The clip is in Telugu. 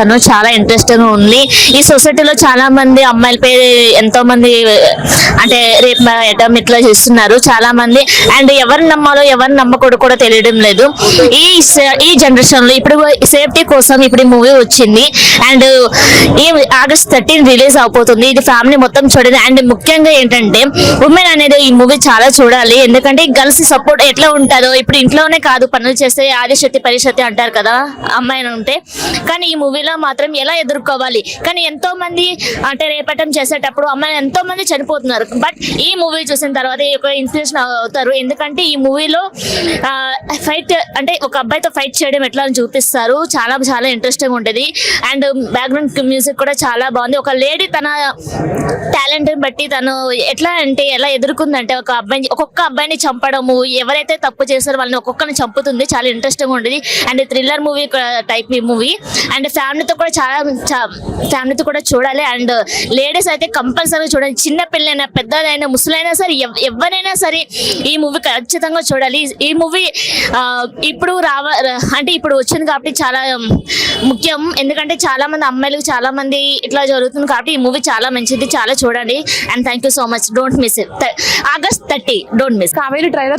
తను చాలా ఇంట్రెస్టింగ్ ఉంది. ఈ సొసైటీలో చాలా మంది అమ్మాయిలపై ఎంతో మంది అంటే రేపు మేడం ఇట్లా చేస్తున్నారు. చాలా మంది అండ్ ఎవరు నమ్మాలో ఎవరు నమ్మకూడదు కూడా తెలియడం లేదు. ఈ ఈ జనరేషన్లో ఇప్పుడు సేఫ్టీ కోసం ఇప్పుడు ఈ మూవీ వచ్చింది. అండ్ ఈ ఆగస్ట్ థర్టీన్ రిలీజ్ అవబోతుంది. ఇది ఫ్యామిలీ మొత్తం చూడండి. అండ్ ముఖ్యంగా ఏంటంటే ఉమెన్ అనేది ఈ మూవీ చాలా చూడాలి. ఎందుకంటే గర్ల్స్ సపోర్ట్ ఎట్లా ఉంటారో ఇప్పుడు ఇంట్లోనే కాదు పనులు చేస్తే ఆదిశక్తి పరిశక్తి అంటారు కదా అమ్మాయి ఉంటే. కానీ ఈ మూవీలో మాత్రం ఎలా ఎదుర్కోవాలి? కానీ ఎంతో మంది అంటే రేపటం చేసేటప్పుడు అమ్మాయి ఎంతో మంది చనిపోతున్నారు. బట్ ఈ మూవీ చూసిన తర్వాత ఒక ఇన్స్పిరేషన్ అవుతారు. ఎందుకంటే ఈ మూవీలో ఫైట్ అంటే ఒక అబ్బాయితో ఫైట్ చేయడం ఎట్లా అని చూపిస్తారు. చాలా చాలా ఇంట్రెస్టింగ్ ఉంటుంది. అండ్ బ్యాక్గ్రౌండ్ మ్యూజిక్ కూడా చాలా బాగుంది. ఒక లేడీ తన టాలెంట్ బట్టి తను ఎట్లా అంటే ఎలా ఎదుర్కొందంటే ఒక అబ్బాయిని ఒక్కొక్క అబ్బాయిని చంపడము ఎవరైతే తప్పు చేస్తారో వాళ్ళని ఒక్కొక్కరిని చంపుతుంది. చాలా ఇంట్రెస్టింగ్ ఉంటుంది. అండ్ థ్రిల్లర్ మూవీ టైప్ ఈ మూవీ. అండ్ ఫ్యామిలీతో కూడా చాలా ఫ్యామిలీతో కూడా చూడాలి. అండ్ లేడీస్ అయితే కంపల్సరీ చూడాలి. చిన్న పిల్లలైనా పెద్దలైనా ముసలైనా సరే ఎవ్- ఎవరైనా సరే ఈ మూవీ ఖచ్చితంగా చూడాలి. ఈ మూవీ ఇప్పుడు రావ అంటే ఇప్పుడు వచ్చింది కాబట్టి చాలా ముఖ్యం. ఎందుకంటే చాలా మంది అమ్మాయిలకు చాలా మంది ఇట్లా జరుగుతుంది కాబట్టి ఈ మూవీ చాలా మంచిది చాలా చూడండి and thank you so much. Don't miss it. August thirty. Don't miss. Kaveri trailer